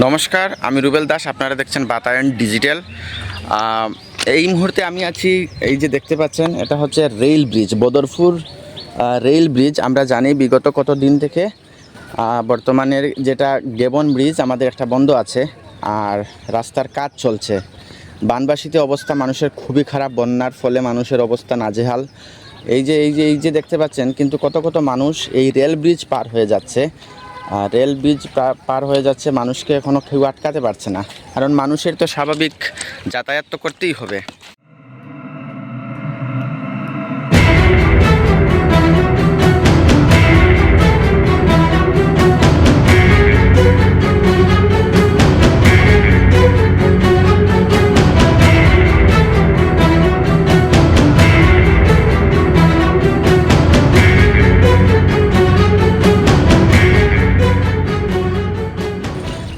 নমস্কার, আমি রুবেল দাস, আপনারা দেখছেন বাতায়ন ডিজিটাল। এই মুহূর্তে আমি আছি, এই যে দেখতে পাচ্ছেন, এটা হচ্ছে rail bridge, Badarpur rail bridge. আমরা জানি বিগত কত দিন থেকে বর্তমানের যেটা গেবন ব্রিজ, আমাদের একটা বন্ধ আছে, আর রাস্তার কাজ চলছে। বানবাসীতে অবস্থা মানুষের খুবই খারাপ, বন্যার ফলে মানুষের অবস্থা নাজেহাল। এই যে এই যে এই যে দেখতে পাচ্ছেন, কিন্তু কত কত মানুষ এই রেল ব্রিজ পার হয়ে যাচ্ছে। আর রেল ব্রিজ পার হয়ে যাচ্ছে, মানুষকে এখনও কেউ আটকাতে পারছে না। কারণ মানুষের তো স্বাভাবিক যাতায়াত তো করতেই হবে।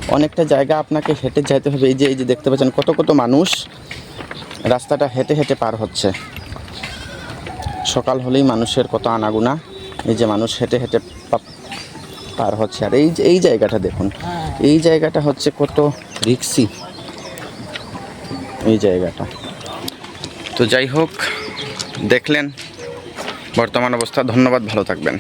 অনেকটা জায়গা আপনাকে হেঁটে যেতে হবে। এই যে এই যে দেখতে পাচ্ছেন, কত কত মানুষ রাস্তাটা হেঁটে হেঁটে পার হচ্ছে। সকাল হলেই মানুষের কত আনাগুনা, এই যে মানুষ হেঁটে হেঁটে পার হচ্ছে। আর এই যে, এই জায়গাটা দেখুন, এই জায়গাটা হচ্ছে কত রিক্সি। এই জায়গাটা। তো যাই হোক, দেখলেন, বর্তমান অবস্থা। ধন্যবাদ, ভালো থাকবেন।